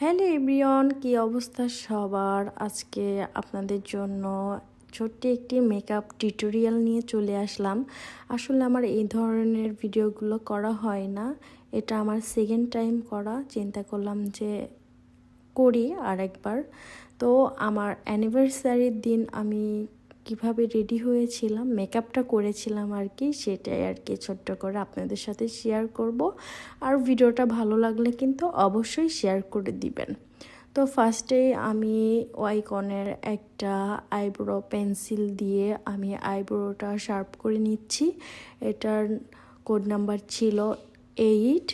Hello everyone, কি অবস্থা সবার? আজকে আপনাদের জন্য ছোট্ট একটি মেকআপ টিউটোরিয়াল নিয়ে চলে আসলাম। আসলে আমার এই ধরনের ভিডিওগুলো করা হয় না। এটা আমার সেকেন্ড টাইম করা। চিন্তা করলাম যে করি আর একবার তো আমার অ্যানিভার্সারির দিন আমি কীভাবে রেডি হয়েছিলাম মেকআপটা করেছিলাম আর কি, সেটাই আর কি ছোট্ট করে আপনাদের সাথে শেয়ার করব। আর ভিডিওটা ভালো লাগলে কিন্তু অবশ্যই শেয়ার করে দিবেন। তো ফার্স্টে আমি ওয়াইকনের একটা আইব্রো পেন্সিল দিয়ে আমি আইব্রোটা শার্প করে নিচ্ছি। এটার কোড নাম্বার ছিল এইট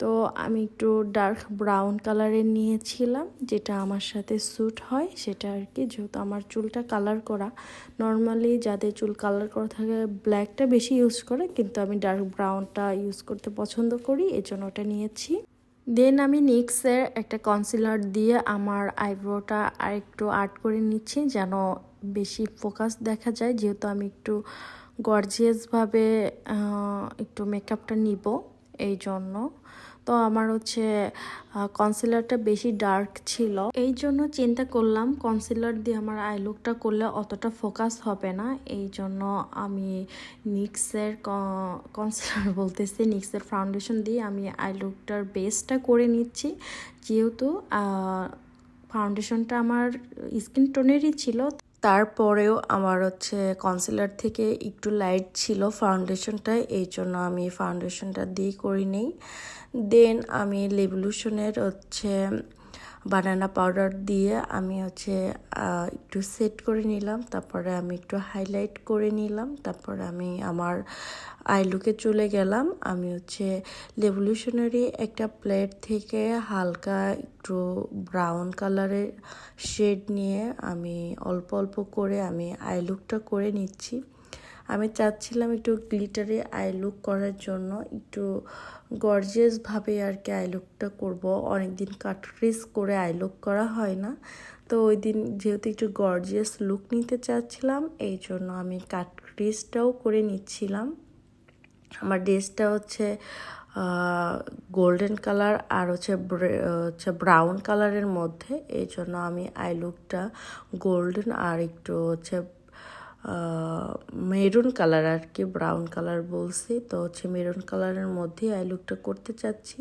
তো আমি একটু ডার্ক ব্রাউন কালারের নিয়েছিলাম, যেটা আমার সাথে স্যুট হয়, সেটা আর কি। যেহেতু আমার চুলটা কালার করা নর্মালি যাদের চুল কালার করা থাকে ব্ল্যাকটা বেশি ইউজ করে, কিন্তু আমি ডার্ক ব্রাউনটা ইউজ করতে পছন্দ করি এই জন্য ওটা নিয়েছি। দেন আমি নিক্সের একটা কনসিলার দিয়ে আমার আইব্রোটা আর একটু আর্ট করে নিচ্ছি, যেন বেশি ফোকাস দেখা যায়। যেহেতু আমি একটু গর্জিয়াসভাবে একটু মেকআপটা নিব এই জন্য তো আমার হচ্ছে কনসিলারটা বেশি ডার্ক ছিল। এই জন্য চিন্তা করলাম কনসিলার দিয়ে আমার আই লুকটা করলে অতটা ফোকাস হবে না। এই জন্য আমি নিক্সের কনসিলার বলতেছি নিক্সের ফাউন্ডেশন দিয়ে আমি আই লুকটার বেসটা করে নিচ্ছি। যেহেতু ফাউন্ডেশনটা আমার স্কিন টোনেরই ছিল। তারপরেও আমার হচ্ছে কনসিলার থেকে একটু লাইট ছিল ফাউন্ডেশনটায় এই জন্য আমি ফাউন্ডেশনটা দিয়ে করি নেই। দেন আমি লেবলুশনের হচ্ছে বানানা পাউডার দিয়ে আমি হচ্ছে একটু সেট করে নিলাম। তারপরে আমি একটু হাইলাইট করে নিলাম। তারপরে আমি আমার আইলুকে চলে গেলাম। আমি হচ্ছে লেভলিউশনারি একটা প্লেট থেকে হালকা একটু ব্রাউন কালারের শেড নিয়ে আমি অল্প অল্প করে আমি আইলুকটা করে নিচ্ছি। আমি চাচ্ছিলাম একটু গ্লিটারে আই লুক করার জন্য, একটু গর্জিয়াসভাবে আর কি আই লুকটা করব। অনেকদিন কাটরিস করে আই লুক করা হয় না। তো ওই দিন যেহেতু একটু গর্জিয়াস লুক নিতে চাচ্ছিলাম, এই জন্য আমি কাটরিসটাও করে নিচ্ছিলাম। আমার ড্রেসটা হচ্ছে গোল্ডেন কালার আর হচ্ছে হচ্ছে ব্রাউন কালারের মধ্যে। এই জন্য আমি আই লুকটা গোল্ডেন আর একটু হচ্ছে মেরুন কালার আর কি, ব্রাউন কালার বলছি। তো হচ্ছে মেরুন কালারের মধ্যে আই লুকটা করতে চাচ্ছি।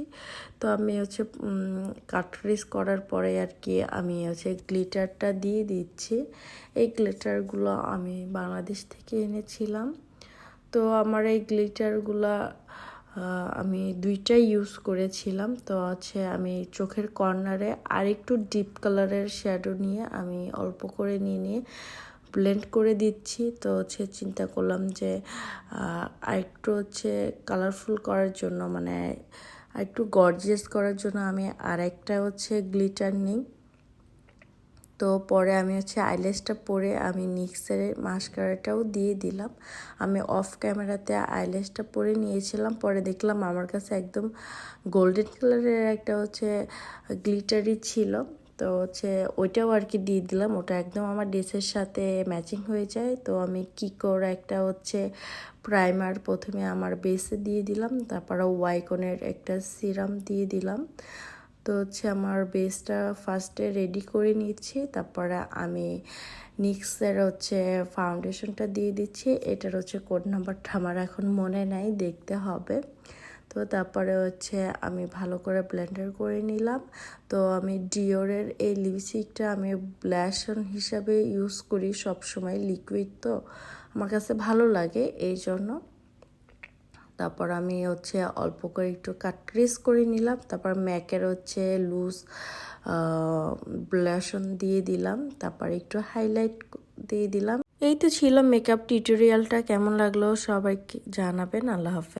তো আমি হচ্ছে কাটরিস করার পরে আর কি আমি হচ্ছে গ্লিটারটা দিয়ে দিচ্ছি। এই গ্লিটারগুলো আমি বাংলাদেশ থেকে এনেছিলাম। তো আমার এই গ্লিটারগুলো আমি দুইটাই ইউজ করেছিলাম। তো আছে আমি চোখের কর্নারে আরেকটু ডিপ কালারের শ্যাডো নিয়ে আমি অল্প করে নিয়ে নিয়ে ব্লেন্ড করে দিচ্ছি। তো হচ্ছে চিন্তা করলাম যে আরেকটু হচ্ছে কালারফুল করার জন্য মানে একটু গর্জিয়াস করার জন্য আমি আর একটা হচ্ছে গ্লিটার নিই। তো পরে আমি হচ্ছে আইলেসটা পরে আমি নিক্সের মাস্কারাটাও দিয়ে দিলাম। আমি অফ ক্যামেরাতে আইলেসটা পরে নিয়েছিলাম। পরে দেখলাম আমার কাছে একদম গোল্ডেন কালারের একটা হচ্ছে গ্লিটারই ছিল। তো হচ্ছে ওইটাও আর কি দিয়ে দিলাম। ওটা একদম আমার ড্রেসের সাথে ম্যাচিং হয়ে যায়। তো আমি কি করে একটা হচ্ছে প্রাইমার প্রথমে আমার বেসে দিয়ে দিলাম, তারপরে ওয়াইকনের একটা সিরাম দিয়ে দিলাম। তো হচ্ছে আমার বেসটা ফার্স্টে রেডি করে নিচ্ছি, তারপরে আমি নিক্সের হচ্ছে ফাউন্ডেশনটা দিয়ে দিচ্ছি। এটার হচ্ছে কোড নাম্বারটা আমার এখন মনে নাই, দেখতে হবে। তো তারপরে হচ্ছে আমি ভালো করে ব্লেন্ডার করে নিলাম। তো আমি ডিওরের এই লিপস্টিকটা আমি ব্ল্যাশন হিসাবে ইউজ করি সব সময় লিকুইড তো। আমার কাছে ভালো লাগে এই জন্য। তারপর আমি হচ্ছে অল্প করে একটু কাট্রিস করে নিলাম। তারপর ম্যাকের হচ্ছে লুজ ব্লাশন দিয়ে দিলাম। তারপর একটু হাইলাইট দিয়ে দিলাম। এই তো ছিল মেকআপ টিউটোরিয়ালটা কেমন লাগল সবাইকে জানাবেন। আল্লাহ হাফেজ।